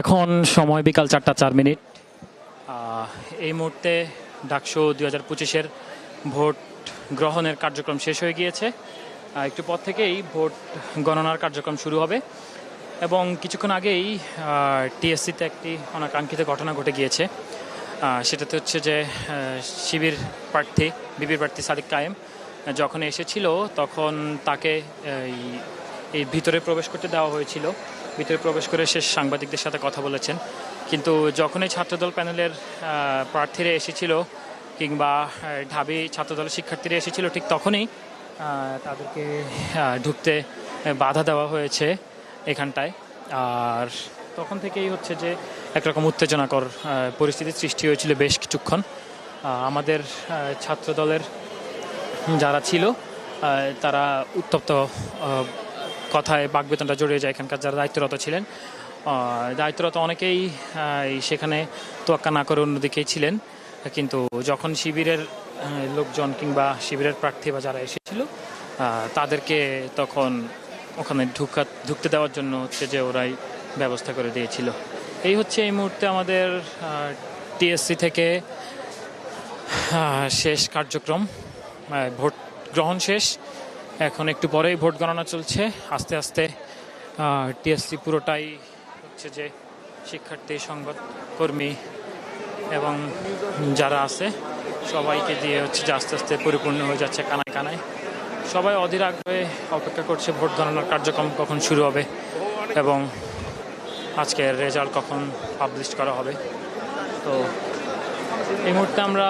এখন সময় বিকাল চারটা চার মিনিট। এই মুহূর্তে ডাকসু দুই হাজার পঁচিশের ভোট গ্রহণের কার্যক্রম শেষ হয়ে গিয়েছে। একটু পর থেকেই ভোট গণনার কার্যক্রম শুরু হবে এবং কিছুক্ষণ আগেই টিএসসিতে একটি অনাকাঙ্ক্ষিত ঘটনা ঘটে গিয়েছে। সেটাতে হচ্ছে যে শিবির প্রার্থী, বিবির প্রার্থী সাদিক কায়েম যখন এসেছিল তখন তাকে এই ভিতরে প্রবেশ করতে দেওয়া হয়েছিল। ভিতরে প্রবেশ করে শেষ সাংবাদিকদের সাথে কথা বলেছেন। কিন্তু যখনই ছাত্রদল প্যানেলের প্রার্থীরা এসেছিল কিংবা ঢাবি ছাত্রদলের শিক্ষার্থীরা এসেছিল, ঠিক তখনই তাদেরকে ঢুকতে বাধা দেওয়া হয়েছে এখানটায়। আর তখন থেকেই হচ্ছে যে একরকম উত্তেজনাকর পরিস্থিতির সৃষ্টি হয়েছিল বেশ কিছুক্ষণ। আমাদের ছাত্রদলের যারা ছিল তারা উত্তপ্ত কথায় বাকবেতনটা জড়িয়ে যায় এখানকার যারা দায়িত্বরত ছিলেন। দায়িত্বরত অনেকেই সেখানে তোয়াক্কা না করে অন্যদিকেই ছিলেন। কিন্তু যখন শিবিরের লোকজন কিংবা শিবিরের প্রার্থী বা যারা এসেছিল তাদেরকে তখন ওখানে ঢুকা, ঢুকতে দেওয়ার জন্য হচ্ছে যে ওরাই ব্যবস্থা করে দিয়েছিল। এই হচ্ছে এই মুহূর্তে আমাদের টিএসসি থেকে শেষ কার্যক্রম ভোট গ্রহণ শেষ। এখন একটু পরেই ভোট গণনা চলছে। আস্তে আস্তে টিএসসি পুরোটাই হচ্ছে যে শিক্ষার্থী, সংবাদ কর্মী এবং যারা আছে, সবাইকে দিয়ে হচ্ছে যে আস্তে আস্তে পরিপূর্ণ হয়ে যাচ্ছে কানায় কানায়। সবাই অধীর আগ্রহে অপেক্ষা করছে ভোট গণনার কার্যক্রম কখন শুরু হবে এবং আজকের রেজাল্ট কখন পাবলিশ করা হবে। তো এই মুহূর্তে আমরা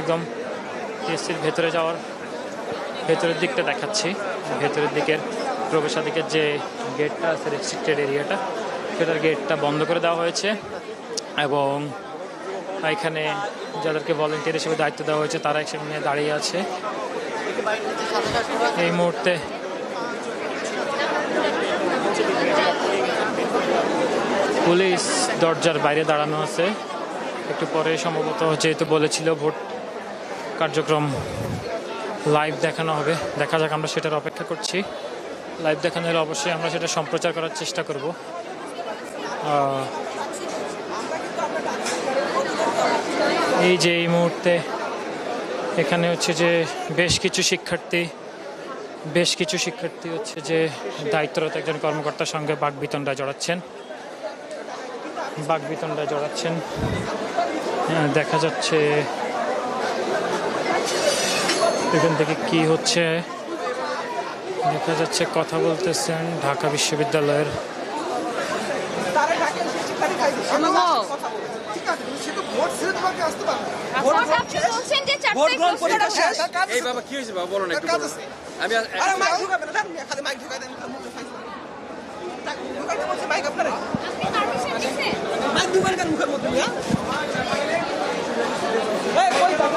একদম টিএসসির ভেতরে যাওয়ার ভেতরের দিকটা দেখাচ্ছি। ভেতরের দিকের প্রবেশাধিকের যে গেটটা আছে রেস্ট্রিক্টেড এরিয়াটা সেটার গেটটা বন্ধ করে দেওয়া হয়েছে এবং এখানে যাদেরকে ভলেন্টিয়ার হিসেবে দায়িত্ব দেওয়া হয়েছে, তারা সেখানে দাঁড়িয়ে আছে। এই মুহূর্তে পুলিশ দরজার বাইরে দাঁড়ানো আছে। একটু পরে সম্ভবত যেহেতু বলেছিল ভোট কার্যক্রম লাইভ দেখানো হবে। দেখা যাক আমরা সেটার অপেক্ষা করছি। লাইভ দেখানো হলে অবশ্যই আমরা সেটা সম্প্রচার করার চেষ্টা করব। এই যে এই মুহূর্তে এখানে হচ্ছে যে বেশ কিছু শিক্ষার্থী, বেশ কিছু শিক্ষার্থী হচ্ছে যে দায়িত্বরত একজন কর্মকর্তার সঙ্গে বাগবিতণ্ডায় জড়াচ্ছেন। বাগবিতণ্ডায় জড়াচ্ছেন। দেখা যাচ্ছে এখান থেকে কি হচ্ছে? দেখা যাচ্ছে কথা বলতেছেন ঢাকা বিশ্ববিদ্যালয়ের সে তো ভোট ছেড়ে তোমাকে আসতে পারবে না। ভোট আপনি বলছেন যে চারটায় ভোট গ্রহণ close পরীক্ষা করা শেষ, শেষ। তার কাজ এই আছে। বাবা কি হয়েছে বাবা বলো না তার একটু কাজ বলো। আছে। আমি আজ- আরে মাইক ঢুকাবে না, জান, খালি মাইক ঢুকাই দেন, মুখে ফাইজ করে। তাক, ঢুকাইতে বলছি মাইক আপনারে। আপনি permission দিছেন? মাইক ঢুকান কেন মুখের মধ্যে, মিয়া? এই, কই যাব?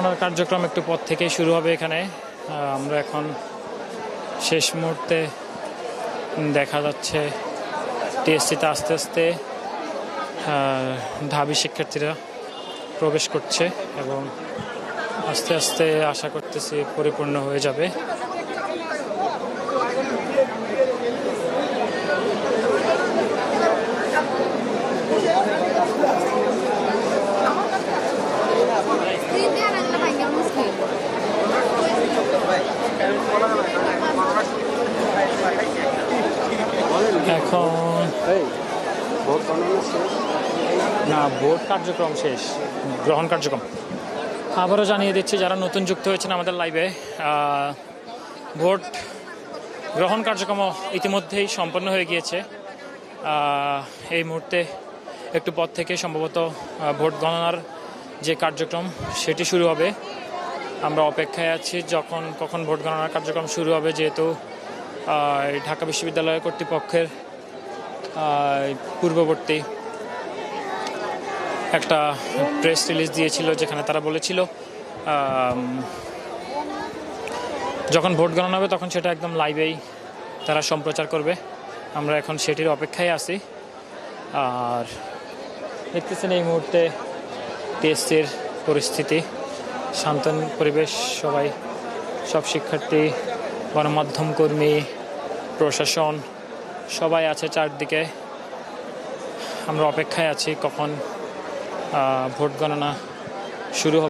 আহ, কার্যক্রম একটু পর থেকে শুরু হবে এখানে। আমরা এখন শেষ মুহূর্তে দেখা যাচ্ছে টিএসসিতে আস্তে আস্তে ঢাবি শিক্ষার্থীরা প্রবেশ করছে এবং আস্তে আস্তে আশা করতেছি পরিপূর্ণ হয়ে যাবে। না, ভোট কার্যক্রম শেষ, গ্রহণ কার্যক্রম। আবারও জানিয়ে দিচ্ছি, যারা নতুন যুক্ত হয়েছেন আমাদের লাইভে ভোট গ্রহণ কার্যক্রম ইতিমধ্যেই সম্পন্ন হয়ে গিয়েছে। এই মুহূর্তে একটু পর থেকে সম্ভবত ভোট গণনার যে কার্যক্রম, সেটি শুরু হবে। আমরা অপেক্ষায় আছি যখন কখন ভোট গণনার কার্যক্রম শুরু হবে, যেহেতু ঢাকা বিশ্ববিদ্যালয় কর্তৃপক্ষের পূর্ববর্তী একটা প্রেস রিলিজ দিয়েছিল যেখানে তারা বলেছিল যখন ভোট গণনা হবে তখন সেটা একদম লাইভেই তারা সম্প্রচার করবে। আমরা এখন সেটির অপেক্ষায় আছি। আর দেখতেছেন এই মুহূর্তে টিএসসির পরিস্থিতি, শান্তন পরিবেশ, সবাই, সব শিক্ষার্থী, গণমাধ্যম কর্মী, প্রশাসন সবাই আছে চারদিকে। আমরা অপেক্ষায় আছি কখন ভোট গণনা শুরু হবে।